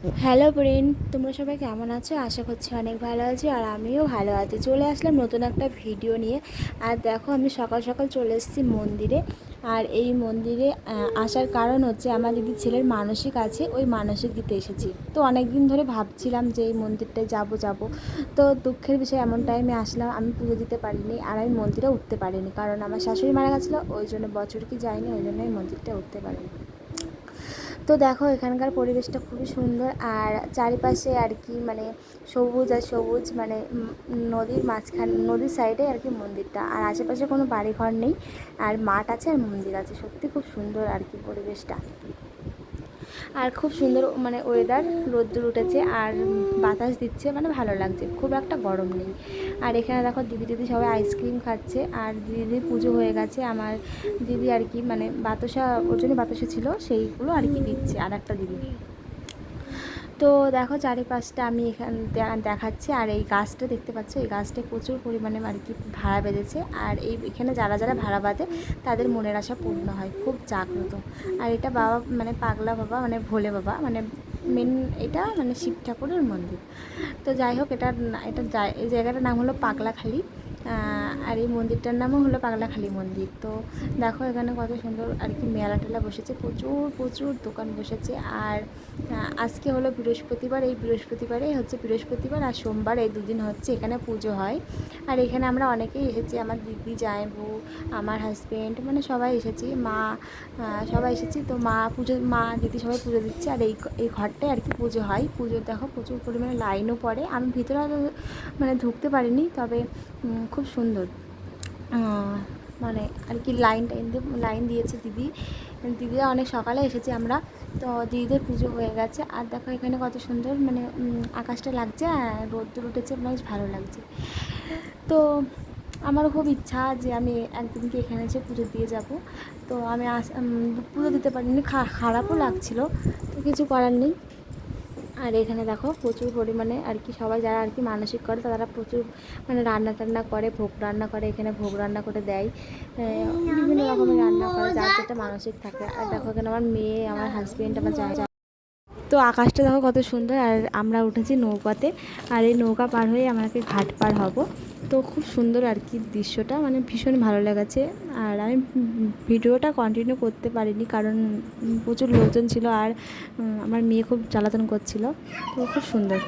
Hello friend তোমরা সবাই কেমন আছো? আশা করছি অনেক ভালো আছি আর আমিও ভালো আছি। চলে আসলাম নতুন একটা ভিডিও নিয়ে। আর দেখো, আমি সকাল সকাল চলে এসেছি মন্দিরে। আর এই মন্দিরে আসার কারণ হচ্ছে আমার দিদি ছেলের মানসিক আছে, ওই মানসিক দিতে এসেছি। তো অনেক দিন ধরে ভাবছিলাম যে এই মন্দিরটায় যাব যাব। তো দুঃখের বিষয়, এমন টাইমে আসলাম, আমি পুজো দিতে পারিনি আর আমি মন্দিরে উঠতে পারিনি। কারণ আমার শাশুড়ি মারা গেছিল, ওই জন্য বছর কি যায়নি, ওই জন্য আমি মন্দিরটা উঠতে পারিনি। তো দেখো, এখানকার পরিবেশটা খুবই সুন্দর। আর চারিপাশে আর কি মানে সবুজ আর সবুজ মানে নদীর মাঝখান, নদীর সাইডে আর কি মন্দিরটা। আর আশেপাশে কোনো বাড়িঘর নেই। আর মাঠ আছে আর মন্দির আছে। সত্যি খুব সুন্দর আর কি পরিবেশটা। আর খুব সুন্দর মানে ওয়েদার রোদ্দুর উঠেছে আর বাতাস দিচ্ছে মানে ভালো লাগছে। খুব একটা গরম নেই। আর এখানে দেখো দিদি দিদি সবাই আইসক্রিম খাচ্ছে আর দিদি পুজো হয়ে গেছে। আমার দিদি আর কি মানে বাতাসা, ওর জন্য বাতাসা ছিল, সেইগুলো আর কি দিচ্ছে, আর একটা দিদি। তো দেখো চারিপাশটা আমি এখান দেখাচ্ছি, আর এই গাছটা দেখতে পাচ্ছ, এই গাছটা প্রচুর পরিমাণে আর কি ভাড়া বেঁধেছে, আর এই এখানে যারা যারা ভাড়া বাঁধে তাদের মনের আশা পূর্ণ হয়, খুব জাগ্রত। আর এটা বাবা মানে পাগলা বাবা মানে ভোলে বাবা মানে মেন এটা মানে শিব ঠাকুরের মন্দির। তো যাই হোক এটা এটা জায়গাটার নাম হলো পাগলাখালি। আর এই মন্দিরটার নামও হলো পাগলাখালি মন্দির। তো দেখো এখানে কত সুন্দর আর কি মেলা টেলা বসেছে, প্রচুর প্রচুর দোকান বসেছে। আর আজকে হলো বৃহস্পতিবার, এই বৃহস্পতিবারে হচ্ছে বৃহস্পতিবার আর সোমবার এই দুদিন হচ্ছে এখানে পুজো হয়। আর এখানে আমরা অনেকেই এসেছি, আমার দিদি জায়বু আমার হাজব্যান্ড মানে সবাই এসেছি, মা সবাই এসেছি। তো মা পুজো, মা, দিদি সবাই পুজো দিচ্ছে। আর এই এই ঘরটায় আর কি পুজো হয়। পুজো দেখো প্রচুর পরিমাণে লাইনও পড়ে। আমি ভিতরে মানে ঢুকতে পারিনি, তবে খুব সুন্দর। মানে আর কি লাইন টাইন দিয়ে লাইন দিয়েছে দিদি। দিদিরা অনেক সকালে এসেছি আমরা। তো দিদিদের পুজো হয়ে গেছে। আর দেখো এখানে কত সুন্দর মানে আকাশটা লাগছে রোদ্দুর উঠেছে। বেশ ভালো লাগছে। তো আমার খুব ইচ্ছা যে আমি একদিনকে এখানে এসে পুজো দিয়ে যাব। তো আমি পুজো দিতে পারিনি খারাপও লাগছিল। তো কিছু করার নেই। আর এখানে দেখো প্রচুর পরিমাণে আর কি সবাই যারা আর কি মানসিক করে তারা প্রচুর মানে রান্না টান্না করে, ভোগ রান্না করে, এখানে ভোগ রান্না করে দেয়। বিভিন্ন রকমের রান্না করে যার যেটা মানসিক থাকে। আর দেখো এখানে আমার মেয়ে, আমার হাজবেন্ড আমার যা তো আকাশটা দেখো কত সুন্দর আর আমরা উঠেছি নৌকাতে। আর এই নৌকা পার হয়ে আমাকে ঘাট পার হব। তো খুব সুন্দর আর কি দৃশ্যটা মানে ভীষণ ভালো লেগেছে। আর আমি ভিডিওটা কন্টিনিউ করতে পারিনি কারণ প্রচুর লোকজন ছিল আর আমার মেয়ে খুব জ্বালাতন করছিল। তো খুব সুন্দর।